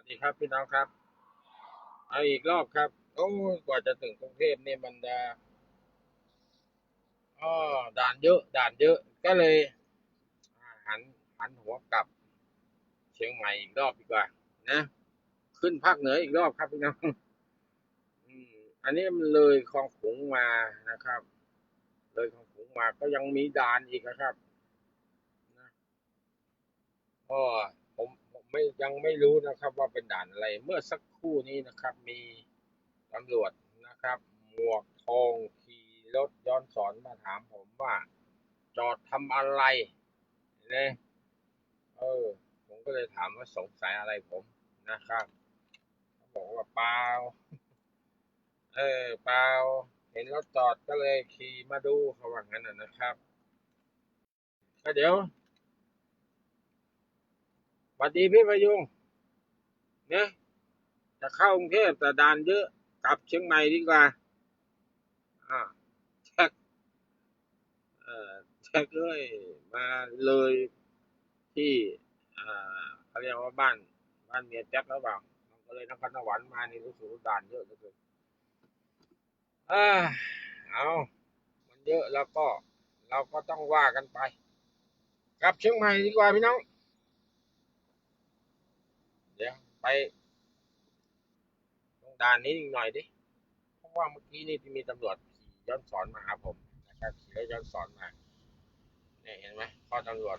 วัสดีครับพี่น้องครับ เอาอีกรอบครับโอ้กว่าจะถึงกรุงเทพเนี่ยมันจะอ้อด่านเยอะ ด่านเยอะ ก็เลยหันหันหัวกลับ เชียงใหม่อีกรอบดีกว่า นะ ขึ้นภาคเหนืออีกรอบครับพี่น้องอันนี้มันเลยคลองขุงมานะครับ เลยคลองขุงมาก็ยังมีด่านอีกนะครับ นะก็ผมผม ไม่ยังไม่รู้นะครับว่าเป็นด่านอะไร เมื่อสักครู่นี้นะครับ มีตำรวจนะครับ หมวกทองขี่รถย้อนสอนมาถามผมว่า จอดทำอะไรเนี่ยเออ ผมก็เลยถามว่าสงสัยอะไรผมนะครับเขาบอกว่าเปล่าเออเปล่าเห็นรถจอดก็เลยขี่มาดูเขาว่างั้นนะครับก็เดี๋ยว วัสดีพี่พยุงเนี่ยจะเข้ากรุงเทพแต่ด่านเยอะ กลับเชียงใหม่ดีกว่า อ่าแจ็คเอ่อแจ็คเอ้ยมาเลยที่อ่าเขาเรียกว่าบ้าน บ้านเมียแจ็คแล้วเปล่ามันก็เลยนครสวรรค์มานี่รู้สึกด่านเยอะเหลือเกินอ่าเอามันเยอะแล้วก็ เราก็ต้องว่ากันไป กลับเชียงใหม่ดีกว่าพี่น้อง เดี๋ยวไปตรงด่านนี้อีกหน่อยดิ เพราะว่าเมื่อกี้นี่ที่มีตำรวจขี่ย้อนสอนมาหาผมนะครับขี่รถย้อนสอนมาเนี่ยเห็นไหมพอตำรวจ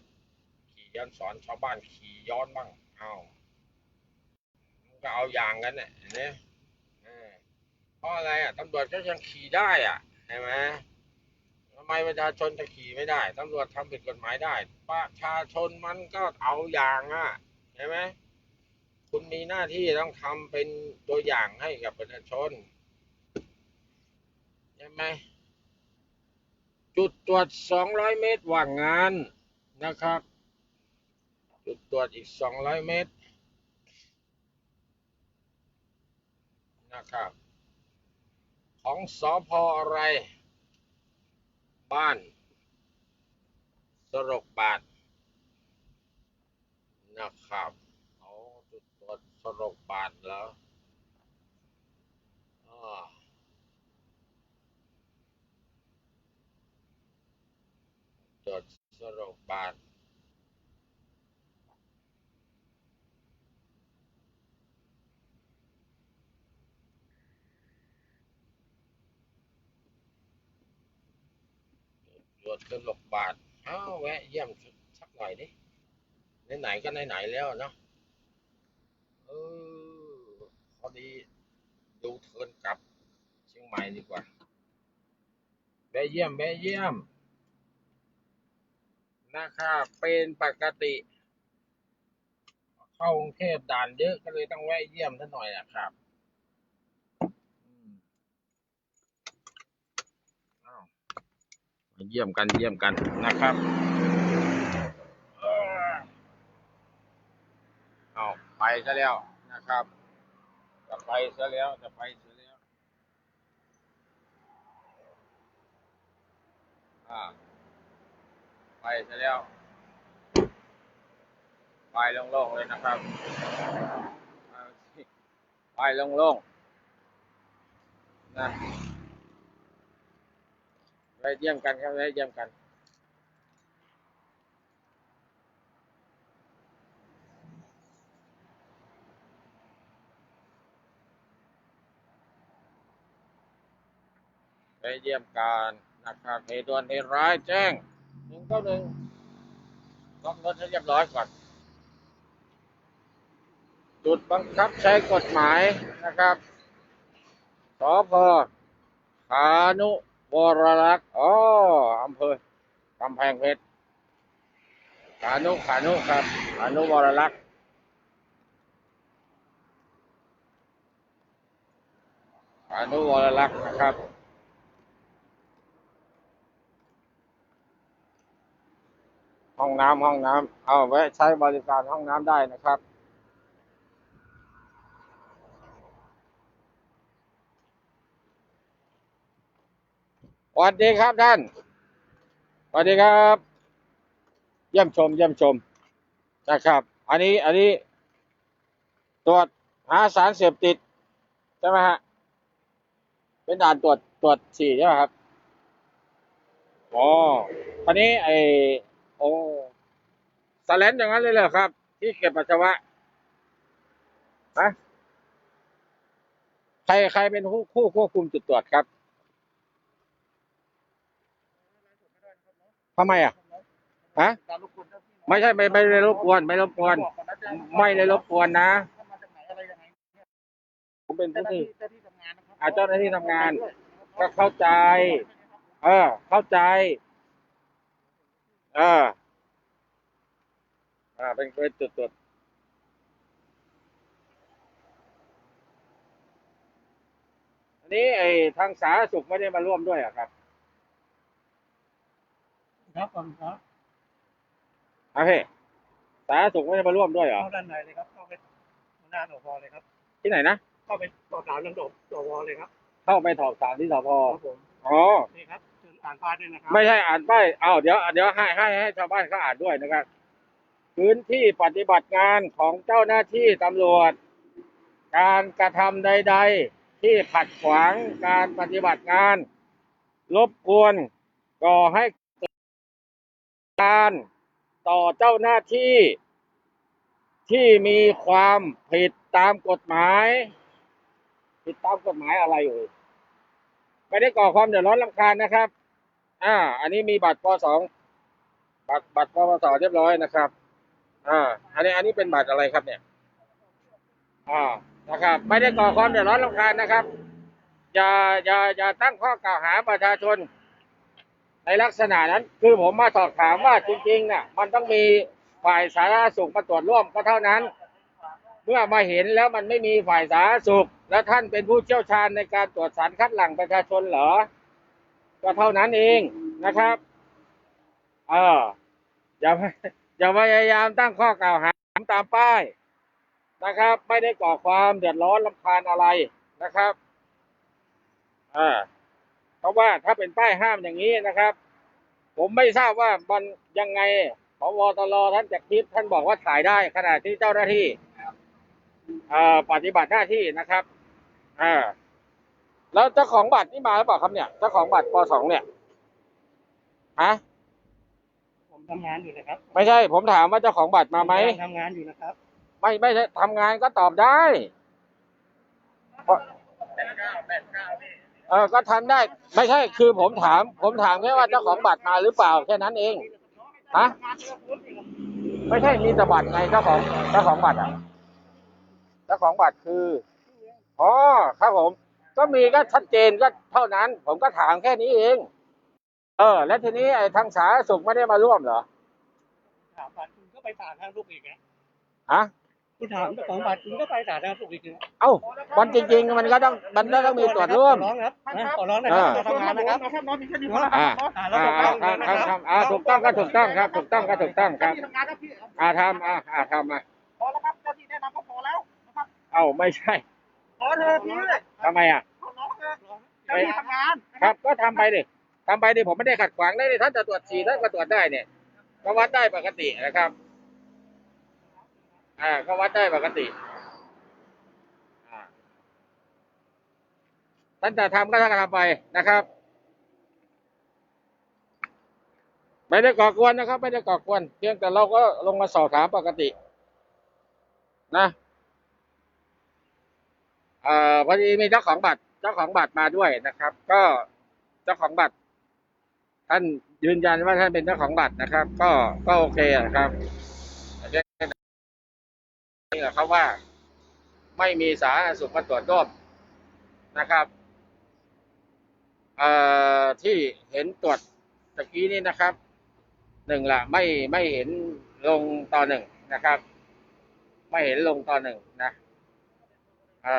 ขี่ย้อนสอนชาวบ้านขี่ย้อนบ้าง เอามันก็เอาอย่างกันเนี่ยเห็นไหมออเพราะอะไรอะตำรวจก็ยังขี่ได้อะเห็นไหมทำไมประชาชนจะขี่ไม่ได้ตำรวจทำผิดกฎหมายได้ประชาชนมันก็เอาอย่างอะเห็นไหม คุณมีหน้าที่ต้องทำเป็นตัวอย่างให้กับประชาชนใช่ไหมจุดตรวจ 200 เมตรว่างงานนะครับ จุดตรวจอีก 200 เมตรนะครับ ของสอพออะไร บ้าน สรกบาทนะครับเอาจุดตรวจ สรกบาทแล้วจดสรบบาทจดสรบบาทเอ้าแวะเยี่ยมสักหน่อยดิไหนๆก็ไหนๆแล้วเนาะ ออ พอดีดูเทิร์นกลับเชียงใหม่ดีกว่าแวะเยี่ยมแวะเยี่ยมนะครับเป็นปกติ เข้ากรุงเทพด่านเยอะก็เลยต้องแวะเยี่ยมท่านหน่อยนะครับเยี่ยมกันเยี่ยมกันนะครับอ้อเอา ไปซะแล้วนะครับจะไปซะแล้วจะไปซะแล้วอ่าไปซะแล้ว ไปโล่งๆเลยนะครับ ไปโล่งๆนะไปเยี่ยมกันครับไปเยี่ยมกัน ไปเยี่ยมกันนะครับเหตุด่วนเหตุร้ายแจ้งหนึ่งเก้าหนึ่งล็อกรถให้เรียบร้อยก่อน จุดบังคับใช้กฎหมายนะครับสพขานุวรลักษ์อ๋ออำเภอกำแพงเพชรขานุขานุครับขานุวรลักษ์ขานุวรลักษ์นะครับ ห้องน้ำห้องน้ำเอาแวะใช้บริการห้องน้ำได้นะครับ สวัสดีครับท่าน สวัสดีครับ เยี่ยมชม เยี่ยมชมนะครับ อันนี้อันนี้ ตรวจหาสารเสพติด ใช่ไหมฮะ เป็นด่านตรวจตรวจฉี่ใช่ไหมครับ อ๋อตอนนี้ไอ โอ้สแลนอย่างนั้นเลยเหรอครับ ที่เก็บปัสสาวะฮะใครใครเป็นผู้ผู้ควบคุมจุดตรวจครับทำไมอะฮะไม่ใช่ไม่ไม่ได้รบกวนไม่รบกวนบอกก่อนไม่ได้รบกวนนะท่านมาจากไหนอะผมเป็นเจ้าผู้หน้าที่ที่เจ้าที่ทำงานนะครับอ่าเจ้าหน้าที่ทำงาน ก็เข้าใจ เออ เข้าใจ อออ่า เป็นเป็นจุดตรวจอันนี้ไอ้ทางสาธารณสุขไม่ได้มาร่วมด้วยเหรอะครับ ครับผมครับโอเค สาธารณสุขไม่ได้มาร่วมด้วยเหรอ เข้าด้านในเลยครับ เข้าไปหน้าสพเลยครับ ที่ไหนนะ เข้าไปสอบถามเรื่องสสวเลยครับ เข้าไปถอบสามที่สพครับผม อ๋อ นี่ครับเชิญ อ่านป้ายด้วยนะครัไม่ใช่อ่านป้ายเอาเดี๋ยวเดี๋ยวให้ให้ให้ชาวบ้านเขาอ่านด้วยนะครับ พื้นที่ปฏิบัติงานของเจ้าหน้าที่ตำรวจ การกระทำใด ๆ ที่ขัดขวางการปฏิบัติงานรบกวนก่อให้เกิดการต่อเจ้าหน้าที่ ที่มีความผิดตามกฎหมาย ผิดตามกฎหมายอะไรเอ่ยไม่ได้ก่อความเดือดร้อนรำคาญนะครับ อ่า อันนี้มีบัตรปสองบัตรบัตรปปสเรียบร้อยนะครับ อ่า อันนี้อันนี้เป็นบัตรอะไรครับเนี่ย อ่า นะครับ ไม่ได้ก่อความเดือดร้อนรำคาญนะครับ อย่าอย่าอย่าตั้งข้อกล่าวหาประชาชน ในลักษณะนั้น คือผมมาสอบถามว่าจริงๆเนี่ยมันต้องมีฝ่ายสาธารณสุขมาตรวจร่วมก็เท่านั้น เมื่อมาเห็นแล้วมันไม่มีฝ่ายสาธารณสุข แล้วท่านเป็นผู้เชี่ยวชาญในการตรวจสารคัดหลั่งประชาชนเหรอ ก็เท่านั้นเองนะครับ เอออย่าอย่าพยายามตั้งข้อกล่าวหาตามป้ายนะครับ ไม่ได้ก่อความเดือดร้อนลำคาญอะไรนะครับอ่าเพราะว่าถ้าเป็นป้ายห้ามอย่างนี้นะครับ ผมไม่ทราบว่ามันยังไงพบตรท่านจากทิพย์ท่านบอกว่าถ่ายได้ขณะที่เจ้าหน้าที่ปฏิบัติหน้าที่นะครับอ่า แล้วเจ้าของบัตรนี่มาหรือเปล่าครับเนี่ยเจ้าของบัตรปสองเนี่ยฮะผมทำงานอยู่นะครับไม่ใช่ ผมถามว่าเจ้าของบัตรมาไหมทำงานอยู่นะครับไม่ไม่ใช่ทำงานก็ตอบได้เพราะเออก็ทำได้ ไม่ใช่ คือผมถาม ผมถามแค่ว่าเจ้าของบัตรมาหรือเปล่าแค่นั้นเองฮะไม่ใช่มีแต่บัตรไงเจ้าของเจ้าของบัตรอะเจ้าของบัตรคืออ๋อครับผม ก็มีก็ชัดเจนก็เท่านั้น ผมก็ถามแค่นี้เอง เออ แล้วทีนี้ไอ้ทางสาธารณสุขไม่ได้มาร่วมเหรอถามบัตรคุณก็ไปสาธารณสุขอีกนะฮะคุณถามเจ้าของบัตรคุณก็ไปสาธารณสุขอีกนะเอ้ามันจริง ๆ มันก็ต้องมันก็ต้องมีตรวจร่วม ขอร้องครับนะขอร้องนะครับอ่าจะทำงานนะครับอ่า อ่าแล้วอ่าก็อ่าทำครับงานครับนะครับอ่าถูกต้องก็ถูกต้องครับ ถูกต้องก็ถูกต้องครับทำงานครับพี่อ่าทำอ่าอ่าทำอะพอแล้วครับเจ้าที่แนะนำก็พอแล้วนะครับ เอ้าไม่ใช่ พอเถอะพี่ทำไมอะขอร้องเถอะเจ้าที่ทำงานครับก็ทำไปดิทำไปดิผมไม่ได้ขัดขวางได้ดิท่านจะตรวจฉี่ท่านก็ตรวจได้เนี่ยก็วัดได้ปกตินะครับ อ่าก็วัดได้ปกติอ่าท่านจะทำก็ท่านก็ทำไปนะครับไม่ได้ก่อกวนนะครับ ไม่ได้ก่อกวน เพียงแต่เราก็ลงมาสอบถามปกติ นะ เอ่อพอดีมีเจ้าของบัตร เจ้าของบัตรมาด้วยนะครับ ก็เจ้าของบัตร ท่านยืนยันว่าท่านเป็นเจ้าของบัตรนะครับ ก็ก็โอเคนะครับนี่แหละครับว่าไม่มีสาธารณสุขมาตรวจร่วมนะครับเอ่อที่เห็นตรวจตะกี้นี้นะครับหนึ่งละไม่ไม่เห็นลงต่อหนึ่งนะครับ ไม่เห็นลงต่อหนึ่งนะอ่า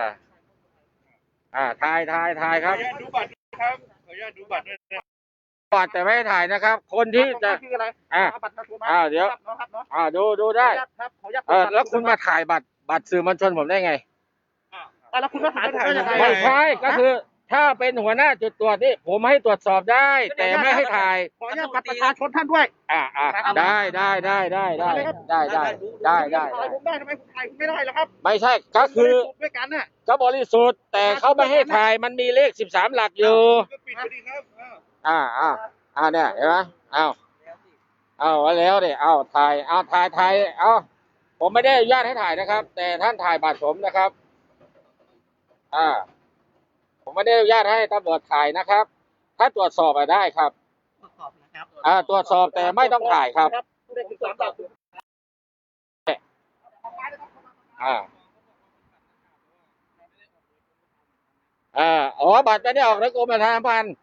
อ่าทายทายทายครับดูบัตรครับ ขออนุญาตดูบัตรด้วยนะบัตรแต่ไม่ให้ถ่ายนะครับ คนที่จะคืออะไรอ่าเบัตรมาโทรมาอ่าเดี๋ยวครับเนาะครับเนาะอ่าดูดูได้ครับขออนุญาตเออแล้วคุณมาถ่ายบัตรบัตรสื่อมวลชนผมได้ไง อ่าแล้วคุณมาถ่ายถ่ายยังไงไม่ใช่ก็คือ ถ้าเป็นหัวหน้าจุดตรวจนี่ผมให้ตรวจสอบได้ แต่ไม่ให้ถ่ายขออนุญาตบัตรประชาชนท่านด้วย อ่าอ่าได้ได้ได้ได้ได้ได้ได้ได้ได้ถ่ายผมได้ทำไมผมถ่ายคุณไม่ได้ล่ะครับ ไม่ใช่ก็คือด้วยกันน่ะก็บริสุทธิ์แต่เขาไม่ให้ถ่ายมันมีเลขสิบสามหลักอยู่ก็ปิดไปดิครับอ่าอ่าอ่าเนี่ยเห็นไหมเอาเอาไว้แล้วเดี๋ยเอาถ่ายเอาถ่ายถ่ายเอาผมไม่ได้อนุญาตให้ถ่ายนะครับ แต่ท่านถ่ายบัตรผมนะครับ อ่า ผมไม่ได้อนุญาตให้ตำรวจถ่ายนะครับ ถ้าตรวจสอบอะได้ครับอ่าตรวจสอบแต่ไม่ต้องถ่ายครับเลขสิบสามหลักอ่าอ่าอ๋อบัตรไม่ได้ออกในกรมประชาสัมพันธ์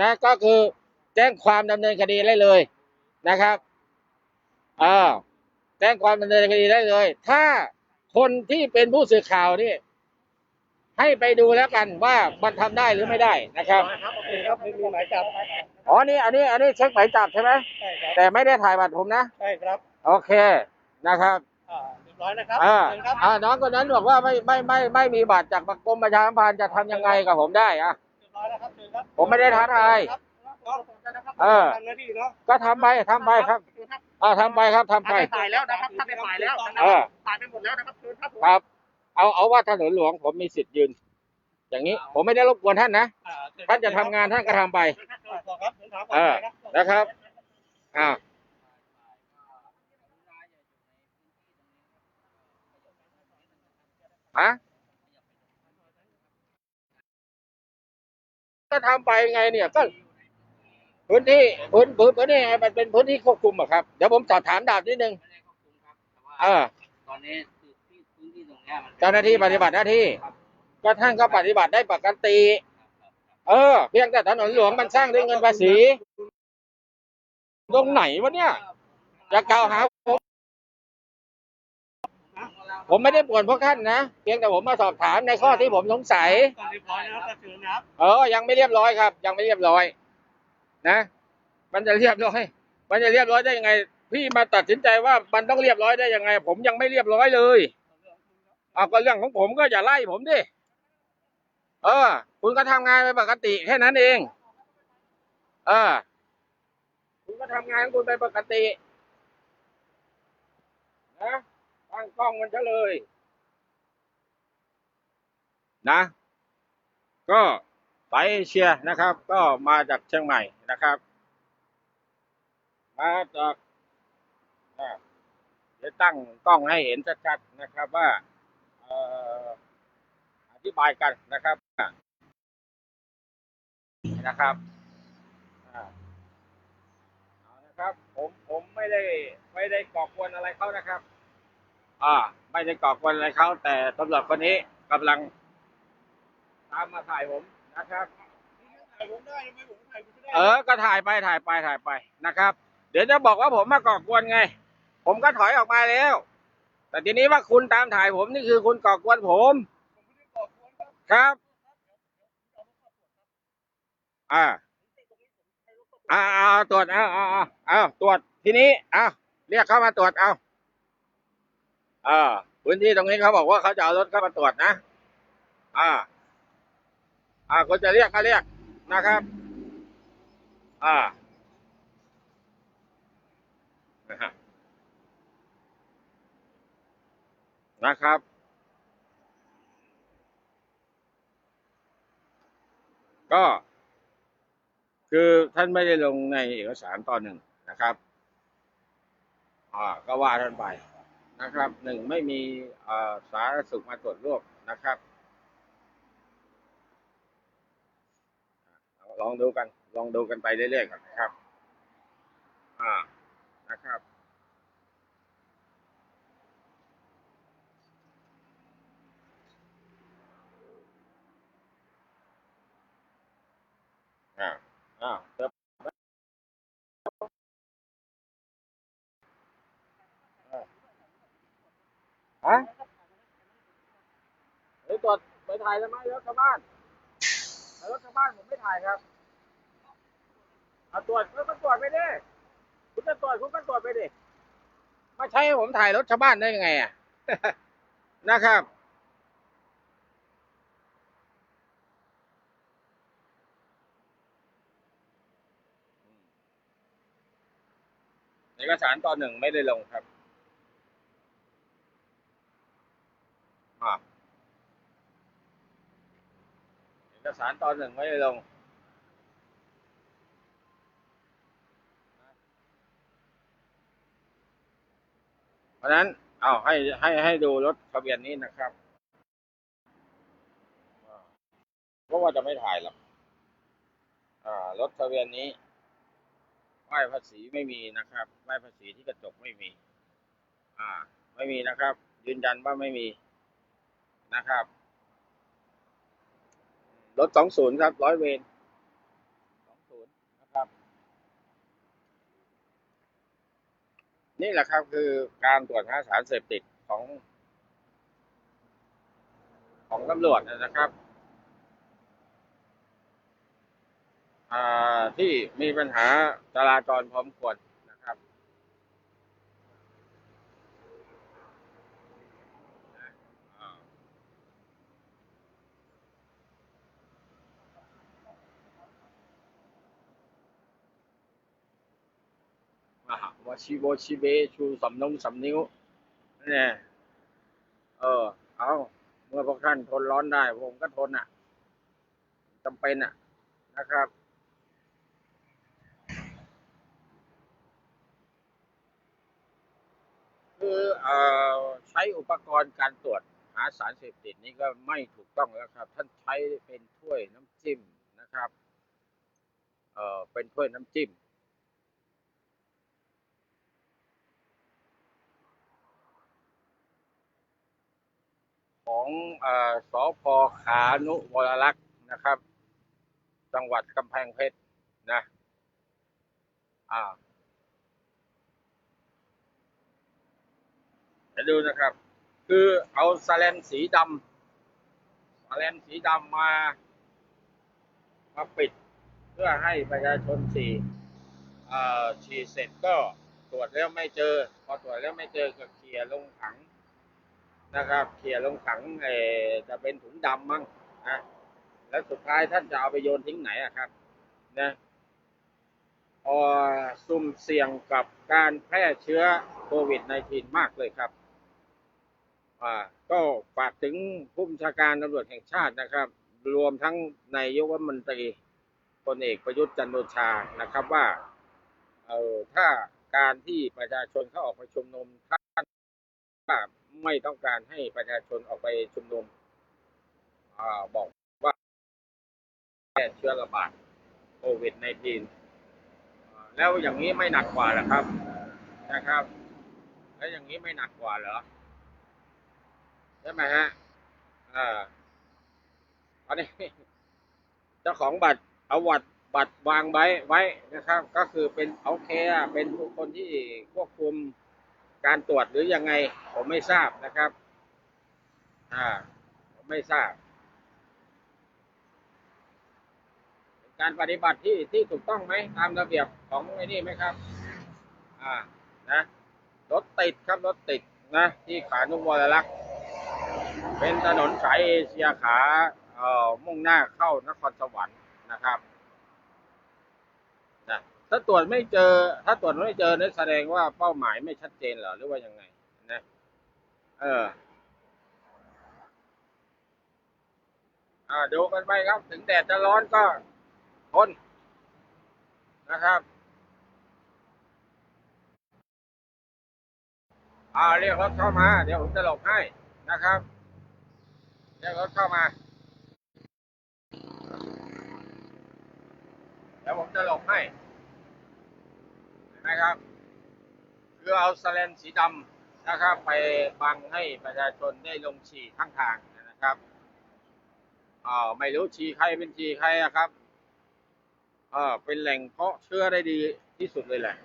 นะ ก็คือแจ้งความดำเนินคดีได้เลยนะครับอ่าแจ้งความดำเนินคดีได้เลย ถ้าคนที่เป็นผู้สื่อข่าวนี่ ให้ไปดูแล้วกันว่ามันทำได้หรือไม่ได้นะครับครับโอเคครับไม่มีหมายจับอ๋อนี่อันนี้อันนี้เช็คหมายจับใช่ไหมใช่ครับแต่ไม่ได้ถ่ายบัตรผมนะใช่ครับโอเคนะครับอ่าเรียบร้อยนะครับอ่าเชิญครับอ่าน้องคนนั้นบอกว่าไม่ไม่ไม่ไม่มีบัตรจากกรมประชาสัมพันธ์จะทำยังไงกับผมได้อะเรียบร้อยแล้วครับเชิญครับผมไม่ได้ท้าทายครับก็ขอบคุณนะครับเออ ทำหน้าที่เนาะก็ทำไปทำไปครับอ่าทำไปครับทำไปท่านได้ถ่ายแล้วนะครับท่านได้ถ่ายแล้วนะคเอรับอถ่ายไปหมดแล้วนะครับเชิญครับผม ครับ เอาเอาว่าถนนหลวงผมมีสิทธิ์ยืน อย่างนี้ผมไม่ได้รบกวนท่านนะอ่เชิญครับท่านจะทำงานท่านก็ทำไปอ่าขอครับเชิญถามก่อนเออครับนะครับอ่าฮะก็ทำไปไงเนี่ยก็พื้นที่พื้นพื้นพื้นที่ไงมันเป็นพื้นที่ควบคุมอะครับ เดี๋ยวผมสอบถามดาบนิดนึงไม่ได้ควบคุมครับแต่ว่าเออตอนนี้ เนี้ยมันเจ้าหน้าที่ปฏิบัติหน้าที่ ก็ท่านก็ปฏิบัติได้ปกติ เออ เพียงแต่ถนนหลวงมันสร้างด้วยเงินภาษี ตรงไหนวะเนี่ย จะกล่าวหาผมผมไม่ได้ป่วนพวกท่านนะ เพียงแต่ผมมาสอบถามในข้อที่ผมสงสัย เรียบร้อยนะครับเชิญนะครับเออ ยังไม่เรียบร้อยครับ ยังไม่เรียบร้อย นะ มันจะเรียบร้อย มันจะเรียบร้อยได้ยังไง พี่มาตัดสินใจว่ามันต้องเรียบร้อยได้ยังไง ผมยังไม่เรียบร้อยเลย เอาก็เรื่องของผมก็อย่าไล่ผมดิ เออ คุณก็ทำงานไปปกติแค่นั้นเอง เออ คุณก็ทำงานของคุณไปปกตินะตั้งกล้องมันซะเลย นะ ก็ไปเชียร์นะครับ ก็มาจากเชียงใหม่นะครับ มาจากเดี๋ยวตั้งกล้องให้เห็นชัดๆนะครับว่า อ่ออธิบายกันนะครับอ่านะครับอ่าเอานะครับผมผมไม่ได้ไม่ได้ก่อกวนอะไรเขานะครับ อ่า ไม่ได้ก่อกวนอะไรเขาแต่ตำรวจคนนี้กำลังตามมาถ่ายผมนะครับถ่ายผมได้ทำไมผมถ่ายคุณไม่ได้เออ ก็ถ่ายไปถ่ายไปถ่ายไปนะครับ เดี๋ยวจะบอกว่าผมมาก่อกวนไง ผมก็ถอยออกมาแล้ว แต่ทีนี้ว่าคุณตามถ่ายผมนี่คือคุณก่อกวนผม ครับ อ่า อ่าเอาตรวจเอาเอาเอาเอาตรวจทีนี้เอาเรียกเข้ามาตรวจเอาอ่าพื้นที่ตรงนี้เขาบอกว่าเขาจะเอารถเข้ามาตรวจนะ อ่า อ่าคุณจะเรียกก็เรียกนะครับ อ่า นะครับ ก็ คือท่านไม่ได้ลงในเอกสารตอนหนึ่งนะครับอ่าก็ว่าท่านไปนะครับหนึ่งไม่มีสาธารณสุขมาตรวจโรคนะครับ ลองดูกัน ลองดูกันไปเรื่อยๆก่อนนะครับ อ่านะครับ อ่าอ่าเฮะไปตรวจไปถ่ายทำไมรถชาวบ้านรถชาวบ้านผมไม่ถ่ายครับเอาตรวจก็ตรวจไปดิคุณจะตรวจคุณก็ตรวจไปดิมาใช้ให้ผมถ่ายรถชาวบ้านได้ยังไงอะนะครับ อกสารตอนหนึ่งไม่ได้ลงครับอ่าเอกสารตอนหนึ่งไม่ได้ลงเพราะฉะนั้น เอาให้ให้ให้ดูรถทะเบียนนี้นะครับอ่าเพราะว่าจะไม่ถ่ายหรอกอ่ารถทะเบียนนี้ ป้ายภาษีไม่มีนะครับป้ายภาษีที่กระจกไม่มี อ่า ไม่มีนะครับ ยืนยันว่าไม่มีนะครับรถสองศูนย์ครับร้อยเวนสองศูนย์นะครับ นี่แหละครับคือการตรวจหาสารเสพติดของ ของตำรวจนะครับอ่า ที่มีปัญหาจราจรพร้อมควรนะครับนะอ่าวชิโบชิเบชูสำนงสำนิ้วนั่นแหละเออ เอาเมื่อพวกท่านทนร้อนได้ ผมก็ทนอะจำเป็นอะนะครับ คือเอ่อใช้อุปกรณ์การตรวจหาสารเสพติดนี่ก็ไม่ถูกต้องแล้วครับ ท่านใช้เป็นถ้วยน้ำจิ้มนะครับเอ่อเป็นถ้วยน้ำจิ้มของอ่อสพขานุวรลักษ์นะครับ จังหวัดกำแพงเพชรนะ อ่า เดี๋ยวดูนะครับ คือเอาสแลนสีดำสแลนสีดำมามาปิดเพื่อให้ประชาชนฉี่เอ่อฉี่เสร็จก็ตรวจแล้วไม่เจอ พอตรวจแล้วไม่เจอก็เคลียลงถังนะครับเคลียลงถังเอจะเป็นถุงดำมั้งนะแล้วสุดท้ายท่านจะเอาไปโยนทิ้งไหนอะครับนะพอซุ่มเสี่ยงกับการแพร่เชื้อโควิด -19 มากเลยครับ อ่าก็ฝากถึงผู้บัญชาการตำรวจแห่งชาตินะครับ รวมทั้งนายกรัฐมนตรีพลเอกประยุทธ์จันทร์โอชานะครับว่าเออถ้าการที่ประชาชนเขาออกไปชุมนุมท่านว่าไม่ต้องการให้ประชาชนออกไปชุมนุมอบอกว่าแก้เชื้อระบาดโควิด -19 แล้วอย่างนี้ไม่หนักกว่าหรอครับนะครับ แล้วอย่างนี้ไม่หนักกว่าเหรอ ใช่ไหมฮะอ่าอันนี้เจ้าของบัตรเอาวัดบัตรวางไว้ไว้นะครับ ก็คือเป็นโอเคเป็นบุคคลที่ควบคุมการตรวจหรือยังไง ผมไม่ทราบนะครับ อ่าผมไม่ทราบการปฏิบัติที่ที่ถูกต้องไหมตามระเบียบของไอ้นี่ไหมครับ อ่า นะ รถติดครับรถติดนะ ที่ขานุวรลักษณ์ เป็นถนนสายเอเชียขาเอ่อมุ่งหน้าเข้านครสวรรค์นะครับนะถ้าตรวจไม่เจอ ถ้าตรวจไม่เจอนี่นแสดงว่าเป้าหมายไม่ชัดเจนเหรอหรือว่ายังไงนะเอออ่าดูกันไปครับ ถึงแดดจะร้อนก็ทนนะครับอ่าเรียกรถเข้ามา เดี๋ยวผมจะหลบให้นะครับ เรียกรถเข้ามาเดี๋ยวผมจะหลบให้ เห็นไหมครับ คือเอาสแลนสีดำนะครับ ไปบังให้ประชาชนได้ลงฉี่ข้างทางนะครับอ่าไม่รู้ฉี่ใครเป็นฉี่ใครอะครับเออเป็นแหล่งเพาะเชื้อได้ดีที่สุดเลยแหละ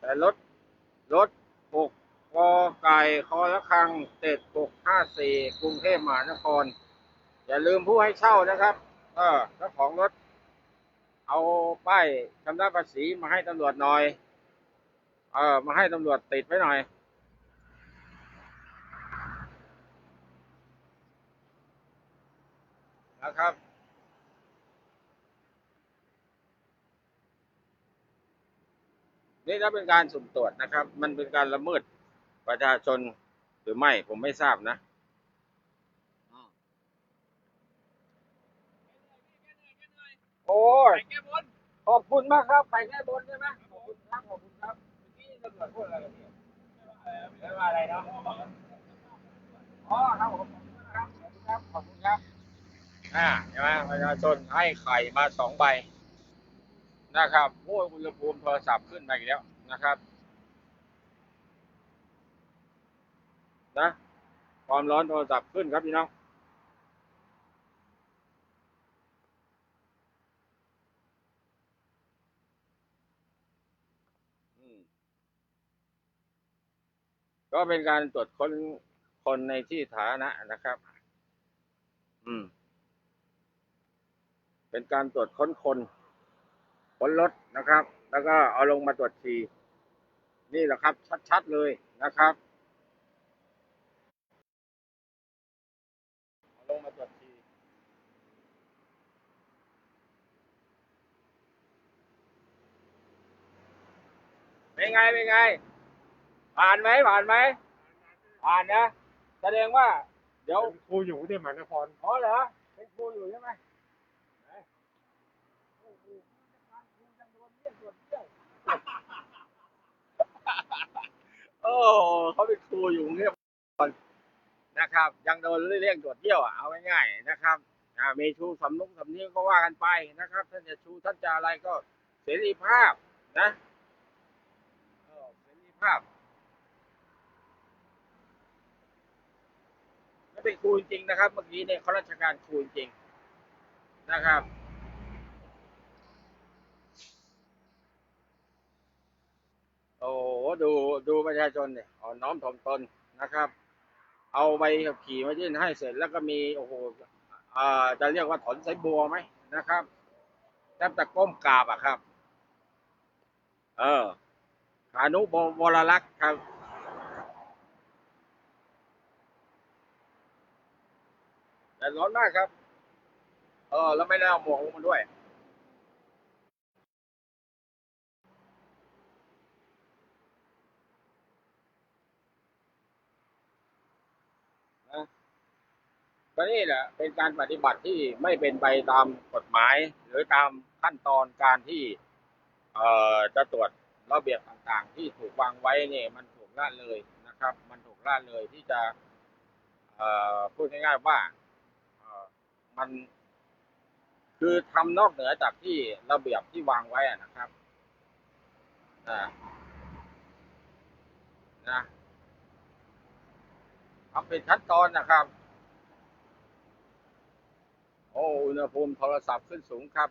แต่รถรถหก กอไก่คอละคังเจ็ดหกห้าสี่กรุงเทพมหานคร อย่าลืมผู้ให้เช่านะครับ เออเจ้าของรถ เอาป้ายชำระภาษีมาให้ตำรวจหน่อย เออ มาให้ตำรวจติดไว้หน่อยนะครับนนี่ถ้าเป็นการสุ่มตรวจนะครับ มันเป็นการละเมิด ประชาชนหรือไม่ผมไม่ทราบนะอืมโอ้ยแก้บนขอบคุณมากครับ ไปแก้บนใช่ไหมขอบคุณครับ ขอบคุณครับเมื่อกี้ตำรวจพูดอะไรกันเนี่ยไม่ว่าอะไรเนาะอ๋อครับผมขอบคุณนะครับขอบคุณครับ ขอบคุณครับ อ่าใช่ไหมประชาชนให้ไข่มาสองใบนะครับโอ้ยอุณหภูมิโทรศัพท์ขึ้นมาอีกแล้วนะครับ นะความร้อนโทรศัพท์ขึ้นครับพี่น้องก็เป็นการตรวจค้นคนในที่ฐานะนะครับ อืม เป็นการตรวจค้นคนค้นรถนะครับ แล้วก็เอาลงมาตรวจฉี่นี่แหละครับ ชัดๆเลยนะครับเอาลงมาตรวจฉี่ เป็นไงเป็นไง ผ่านไหมผ่านไหมผ่านนะแสดงว่า เดี๋ยวครูอยู่ที่มหานครอ๋อเหรอเป็นครูอยู่ใช่ไหมไหนโอ้โหการครูยังโดนเรียกตรวจเที่ยวโอ้เขาเป็นครูอยู่กรุงเรียบนะครับ ยังโดนเรียกตรวจเที่ยวอะเอาง่ายๆนะครับอ่ามีชูสำนุกสำเนียงก็ว่ากันไปนะครับ ท่านจะชูท่านจะอะไรก็เสรีภาพนะเออ เสรีภาพไม่เป็นครูจริงนะครับ เมื่อกี้เนี่ยเขาราชการครูจริงนะครับโอ้โหดูดูประชาชนเนี่ยอ่อนน้อมถ่อมตนนะครับ เอาใบขับขี่มายื่นให้เสร็จแล้วก็มีโอ้โหอ่าจะเรียกว่าถอนสายบัวไหมนะครับแทบจะก้มกราบอะครับ เออ ขานุบวรลักษ์ครับแต่ร้อนมากครับ เออ แล้วไม่ได้เอาหมวกลงมาด้วย นะก็นี่แหละ เป็นการปฏิบัติที่ไม่เป็นไปตามกฎหมาย หรือตามขั้นตอนการที่ เอ่อ จะตรวจ ระเบียบต่างๆ ที่ถูกวางไว้เนี่ยมันถูกละเลยนะครับ มันถูกละเลยที่จะพูดง่ายๆว่ามันคือทำนอกเหนือจากที่ระเบียบที่วางไว้นะครับนะทำเป็นขั้นตอนนะครับ โอ้อุณหภูมิโทรศัพท์ขึ้นสูงครับ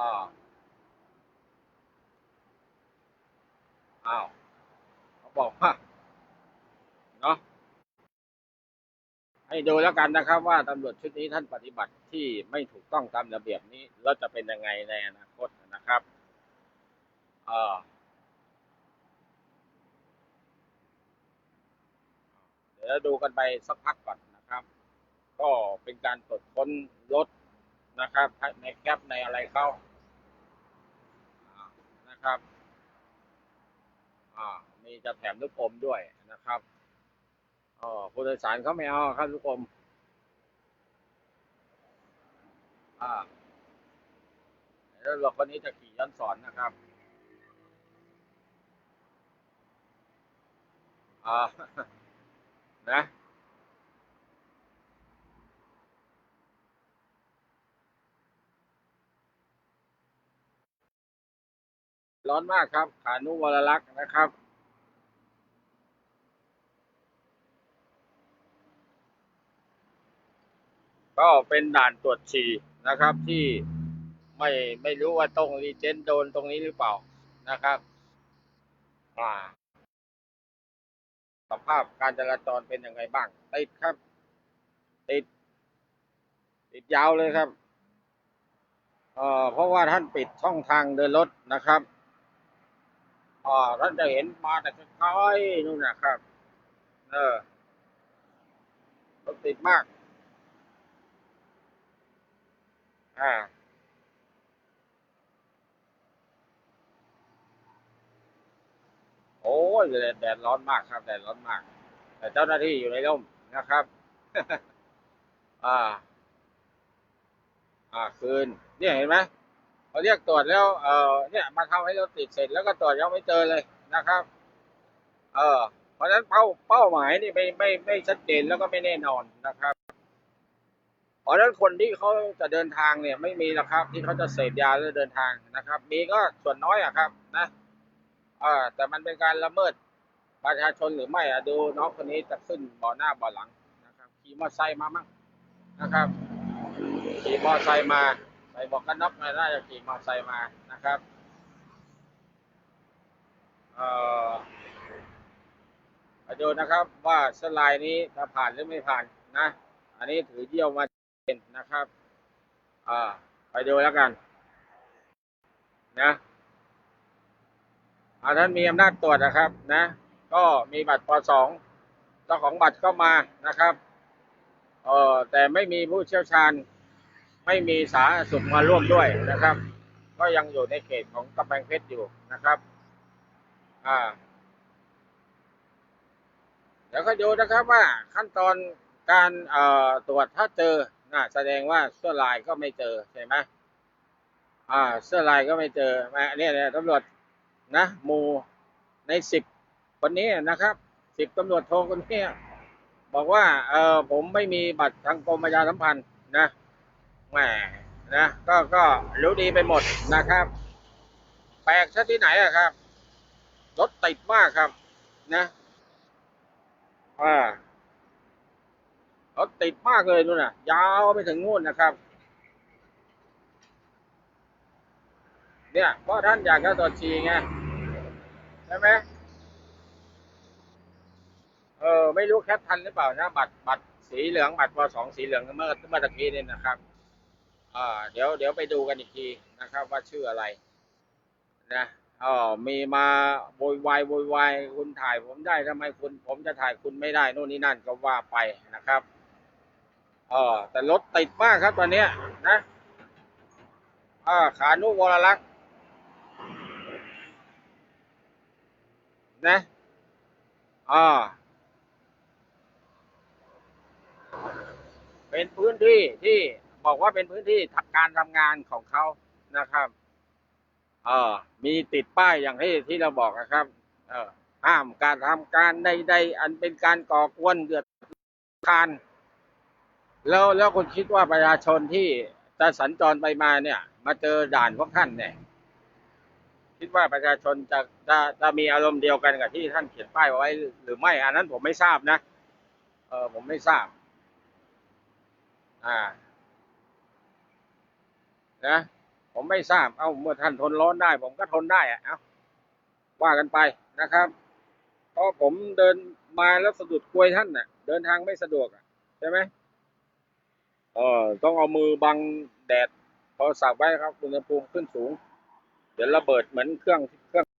อ่าอ้าวเขาบอกว่าเนาะให้ดูแล้วกันนะครับ ว่าตำรวจชุดนี้ท่านปฏิบัติที่ไม่ถูกต้องตามระเบียบนี้ แล้วจะเป็นยังไงในอนาคตนะครับเออเดี๋ยวดูกันไปสักพักก่อนนะครับ ก็เป็นการตรวจค้นรถนะครับในแคปในอะไรเข้า นะครับ อ่า มีจะแถมลูกอมด้วยนะครับอ๋อผู้โดยสารเขาไม่เอาครับลูกอม อ่าแล้วรถคนนี้จะขี่ย้อนสอนนะครับอ่านะ ร้อนมากครับ ขานุวรลักษณ์นะครับ ก็เป็นด่านตรวจฉี่นะครับ ที่ไม่ไม่รู้ว่าตรงรีเจนโดนตรงนี้หรือเปล่านะครับอ่าสภาพการจราจรเป็นยังไงบ้าง ติดครับ ติด ติดยาวเลยครับเอ่อเพราะว่าท่านปิดช่องทางเดินรถนะครับ อ่าท่านจะเห็นมาแต่ใกล้ๆนู่นนะครับ เออรถติดมาก อ่าโอ้ยแดดร้อนมากครับแดดร้อนมาก แต่เจ้าหน้าที่อยู่ในร่มนะครับ อ่า อ่าคืนนี่เห็นไหม เขาเรียกตรวจแล้วเออเนี่ยมาทำให้รถติดเสร็จแล้วก็ตรวจยังไม่เจอเลยนะครับ เออเพราะฉะนั้นเป้าเป้าหมายนี่ไม่ไม่ไม่ชัดเจนแล้วก็ไม่แน่นอนนะครับ เพราะฉะนั้นคนที่เขาจะเดินทางเนี่ยไม่มีหรอกครับ ที่เขาจะเสพยาแล้วเดินทางนะครับ มีก็ส่วนน้อยอะครับ นะอ่าแต่มันเป็นการละเมิดประชาชนหรือไม่อะดูน้องคนนี้จะขึ้นบ่อหน้าบ่อหลังนะครับขี่มอเตอร์ไซค์มามั้งนะครับขี่มอเตอร์ไซค์มา ใส่บอกกันน็อกมาน่าจะขี่มอเตอร์ไซค์มานะครับเออมาดูนะครับว่าสไลด์นี้จะผ่านหรือไม่ผ่านนะ อันนี้ถือเยี่ยวมาเป็นนะครับอ่าไปดูแล้วกัน นะอาท่านมีอำนาจตรวจนะครับนะ ก็มีบัตรปสองเจ้าของบัตรก็มานะครับเออแต่ไม่มีผู้เชี่ยวชาญ ไม่มีสาธารณสุขมาร่วมด้วยนะครับ ก็ยังอยู่ในเขตของกำแพงเพชรอยู่นะครับ อ่าเดี๋ยวก็ดูนะครับว่าขั้นตอนการเอ่อตรวจถ้าเจอน่ะแสดงว่าเสื้อลายก็ไม่เจอใช่ไหมอ่า เสื้อลายก็ไม่เจอม่เนี่ยเนี่ยตำรวจนะมูในสิบคนนี้นะครับสิบตำรวจโทคนนี้บอกว่าเออผมไม่มีบัตรทางกรมประชาสัมพันธ์นะ แหมนะก็ก็รู้ดีไปหมดนะครับ แปลกซะที่ไหนอะครับรถติดมากครับ นะอ่ารถติดมากเลยนู่นน่ะ ยาวไปถึงนู่นนะครับ เนี่ยเพราะท่านอยากจะตรวจฉี่ไงใช่ไหมเออไม่รู้แคปทันหรือเปล่านะ บัตรบัตรสีเหลืองบัตรปสองสีเหลืองเมื่อเมื่อตะกี้นี่นะครับ อ่าเดี๋ยวเดี๋ยวไปดูกันอีกทีนะครับ ว่าชื่ออะไรนะอ๋อมีมาโวยวายโวยวายคุณถ่ายผมได้ทำไมคุณ ผมจะถ่ายคุณไม่ได้นู่นนี่นั่นก็ว่าไปนะครับเออแต่รถติดมากครับตอนเนี้ยนะอ่าขานุวรลักษณ์นะอ่าเป็นพื้นที่ที่ บอกว่าเป็นพื้นที่การทำงานของเขานะครับ เออมีติดป้ายอย่างที่ที่เราบอกนะครับ เออห้ามการทำการใดๆอันเป็นการก่อกวนเดือดคานแล้วแล้วคุณคิดว่าประชาชนที่จะสัญจรไปมาเนี่ย มาเจอด่านพวกท่านเนี่ยคิดว่าประชาชนจะจะจะมีอารมณ์เดียวกันกับที่ท่านเขียนป้ายไว้ หรือไม่อันนั้นผมไม่ทราบนะ เออผมไม่ทราบ อ่า นะผมไม่ทราบ เอ้าเมื่อท่านทนร้อนได้ ผมก็ทนได้อะเอ้าว่ากันไปนะครับเพราะผมเดินมาแล้วสะดุดกลวยท่านน่ะ เดินทางไม่สะดวกใช่ไหมเออต้องเอามือบังแดดโทรศัพท์ไว้ครับอุณหภูมิขึ้นสูง เดี๋ยวระเบิดเหมือนเครื่องเครื่อง